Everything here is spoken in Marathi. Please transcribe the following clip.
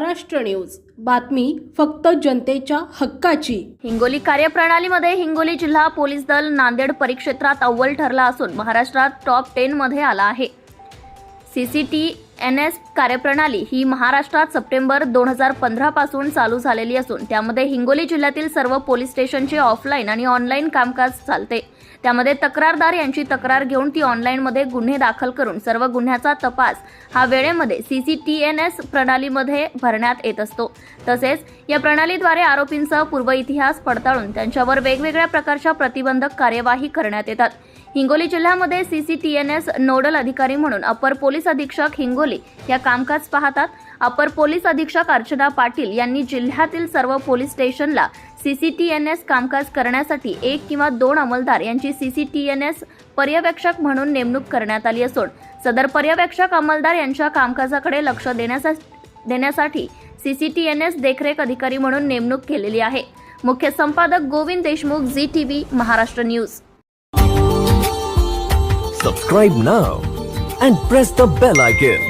महाराष्ट्र न्यूज. बातमी फक्त जनतेच्या हक्काची. हिंगोली कार्यप्रणालीमध्ये हिंगोली जिल्हा पोलीस दल नांदेड परिक्षेत्रात अव्वल ठरला असून महाराष्ट्रात टॉप टेन मध्ये आला आहे. सीसीटी एन एस कार्यप्रणाली ही महाराष्ट्रात सप्टेंबर दोन हजार पंधरापासून चालू झालेली असून त्यामध्ये हिंगोली जिल्ह्यातील सर्व पोलीस स्टेशनचे ऑफलाईन आणि ऑनलाईन कामकाज चालते. त्यामध्ये तक्रारदार यांची तक्रार घेऊन ती ऑनलाईनमध्ये गुन्हे दाखल करून सर्व गुन्ह्याचा तपास हा वेळेमध्ये C C T N S प्रणालीमध्ये भरण्यात येत असतो. तसेच या प्रणालीद्वारे आरोपींचा पूर्व इतिहास पडताळून त्यांच्यावर वेगवेगळ्या प्रकारच्या प्रतिबंधक कार्यवाही करण्यात येतात. हिंगोली जिल्ह्यामध्ये C C T N S nodal अधिकारी म्हणून अपर पोलीस अधीक्षक हिंगोली या कामकाज पाहतात अपर पोलीस अधीक्षक अर्चना पाटील यांनी जिल्ह्यातील सर्व पोलीस स्टेशनला सीसीटीएनएस कामकाज करण्यासाठी एक किंवा दोन अंमलदार यांची सीसीटीएनएस पर्यवेक्षक म्हणून नेमणूक करण्यात आली असून सदर पर्यवेक्षक अंमलदार यांच्या कामकाजाकडे लक्ष देण्यासा- देण्यासाठी सीसीटीएनएस देखरेख अधिकारी म्हणून नेमणूक केलेली आहे. मुख्य संपादक Govind Deshmukh Zee TV Maharashtra news. Subscribe now and press the bell icon